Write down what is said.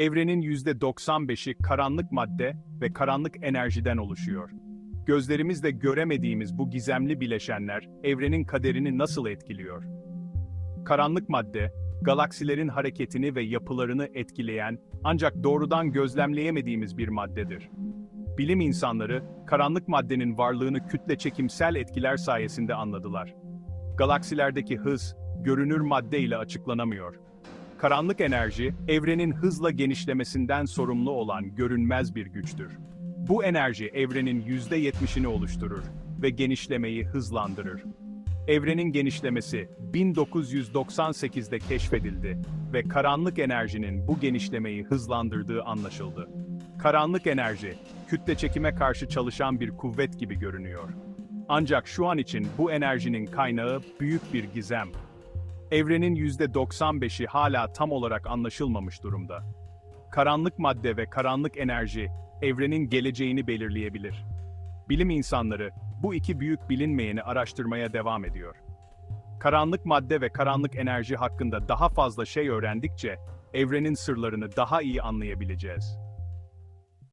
Evrenin %95'i karanlık madde ve karanlık enerjiden oluşuyor. Gözlerimizle göremediğimiz bu gizemli bileşenler evrenin kaderini nasıl etkiliyor? Karanlık madde, galaksilerin hareketini ve yapılarını etkileyen ancak doğrudan gözlemleyemediğimiz bir maddedir. Bilim insanları, karanlık maddenin varlığını kütle çekimsel etkiler sayesinde anladılar. Galaksilerdeki hız, görünür madde ile açıklanamıyor. Karanlık enerji, evrenin hızla genişlemesinden sorumlu olan görünmez bir güçtür. Bu enerji evrenin %70'ini oluşturur ve genişlemeyi hızlandırır. Evrenin genişlemesi 1998'de keşfedildi ve karanlık enerjinin bu genişlemeyi hızlandırdığı anlaşıldı. Karanlık enerji, kütle çekime karşı çalışan bir kuvvet gibi görünüyor. Ancak şu an için bu enerjinin kaynağı büyük bir gizem. Evrenin %95'i hala tam olarak anlaşılmamış durumda. Karanlık madde ve karanlık enerji, evrenin geleceğini belirleyebilir. Bilim insanları, bu iki büyük bilinmeyeni araştırmaya devam ediyor. Karanlık madde ve karanlık enerji hakkında daha fazla şey öğrendikçe, evrenin sırlarını daha iyi anlayabileceğiz.